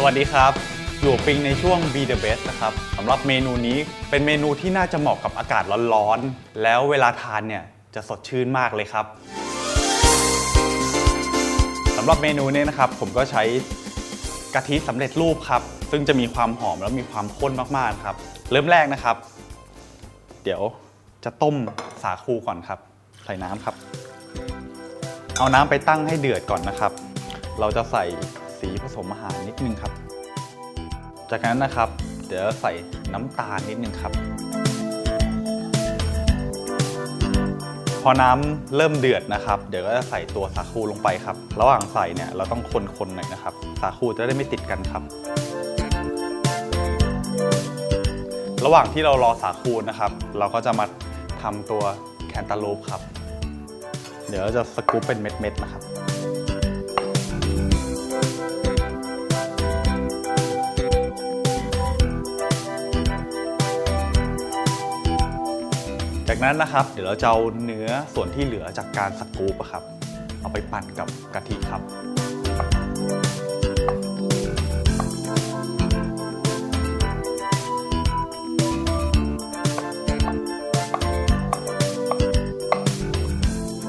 สวัสดีครับ อยู่ปิงในช่วง Be the Best นะครับสำหรับเมนูนี้เป็นเมนูที่น่าจะเหมาะกับอากาศร้อนๆ แล้วเวลาทานเนี่ยจะสดชื่นมากเลยครับสำหรับเมนูนี้นะครับผมก็ใช้กะทิสำเร็จรูปครับ ซึ่งจะมีความหอมแล้วมีความข้นมากๆครับ เริ่มแรกนะครับ เดี๋ยวจะต้มสาคูก่อนครับ ใส่น้ำครับ เอาน้ำไปตั้งให้เดือดก่อนนะครับ เราจะใส่ สีผสมอาหารนิดนึงครับ จากนั้นนะครับ เดี๋ยวใส่น้ำตาลนิดนึงครับ พอน้ำเริ่มเดือดนะครับ เดี๋ยวก็จะใส่ตัวสาคูลงไปครับ ระหว่างใส่เนี่ยเราต้องคนๆหน่อยนะครับ สาคูจะได้ไม่ติดกันครับ ระหว่างที่เรารอสาคูนะครับ เราก็จะมาทำตัวแคนตาลูปครับ เดี๋ยวจะสกู๊ปเป็นเม็ดๆนะครับ จากนั้นนะครับ เดี๋ยวเราจะเอาเนื้อส่วนที่เหลือจากการสกูปครับ เอาไปปั่นกับกะทิครับ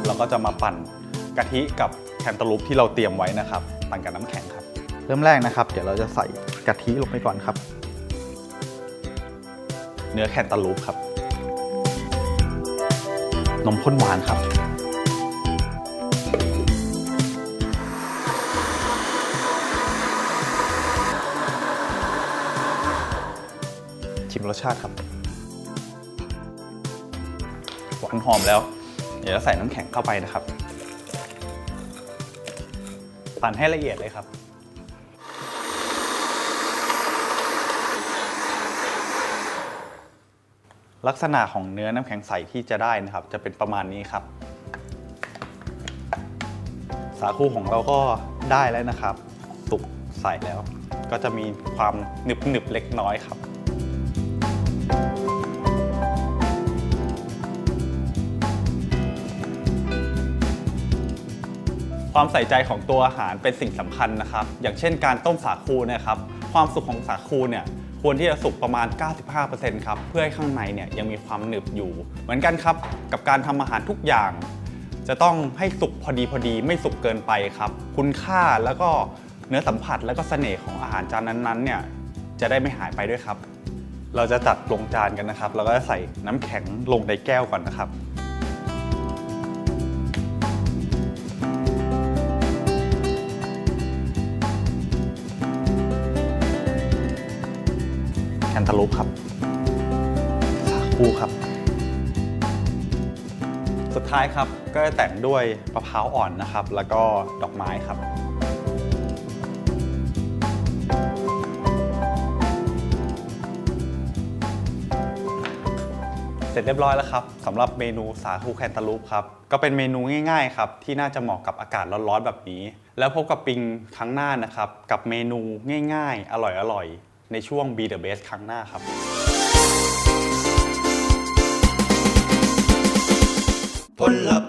เราก็จะมาปั่นกะทิกับแคนตาลูปที่เราเตรียมไว้นะครับ ปั่นกับน้ำแข็งครับ เริ่มแรกนะครับ เดี๋ยวเราจะใส่กะทิลงไปก่อนครับ เนื้อแคนตาลูปครับ นมข้นหวานครับ ชิมรสชาติครับ หวานหอมแล้ว เดี๋ยวจะใส่น้ำแข็งเข้าไปนะครับ ปั่นให้ละเอียดเลยครับ ลักษณะของเนื้อน้ำแข็งใสที่จะได้นะครับ จะเป็นประมาณนี้ครับ สาคูของเราก็ได้แล้วนะครับสุกใสแล้ว ก็จะมีความหนึบหนึบๆเล็กน้อยครับ ความใส่ใจของตัวอาหารเป็นสิ่งสำคัญนะครับ อย่างเช่นการต้มสาคูนะครับ ความสุกของสาคูเนี่ย ควรที่จะสุกประมาณ 95%ครับ เพื่อให้ข้างในเนี่ยยังมีความหนึบอยู่ เหมือนกันครับ กับการทำอาหารทุกอย่าง จะต้องให้สุกพอดีพอดีไม่สุกเกินไปครับ คุณค่าแล้วก็เนื้อสัมผัสแล้วก็เสน่ห์ของอาหารจานนั้นๆเนี่ยจะได้ไม่หายไปด้วยครับ เราจะจัดลงจานกันนะครับ แล้วก็ใส่น้ำแข็งลงในแก้วก่อนนะครับ นตาลูปครับสาคูครับ สุดท้ายครับก็จะแต่งด้วยมะพร้าวอ่อนนะครับ แล้วก็ดอกไม้ครับเสร็จเรียบร้อยแล้วครับสำหรับเมนูสาคูแคนตาลูปครับ ก็เป็นเมนูง่ายๆครับ ที่น่าจะเหมาะกับอากาศร้อนๆแบบนี้ แล้วพบกับปิงครั้งหน้านะครับ กับเมนูง่ายๆ อร่อยๆ ในช่วง Be the Best ครั้งหน้าครับพลพัก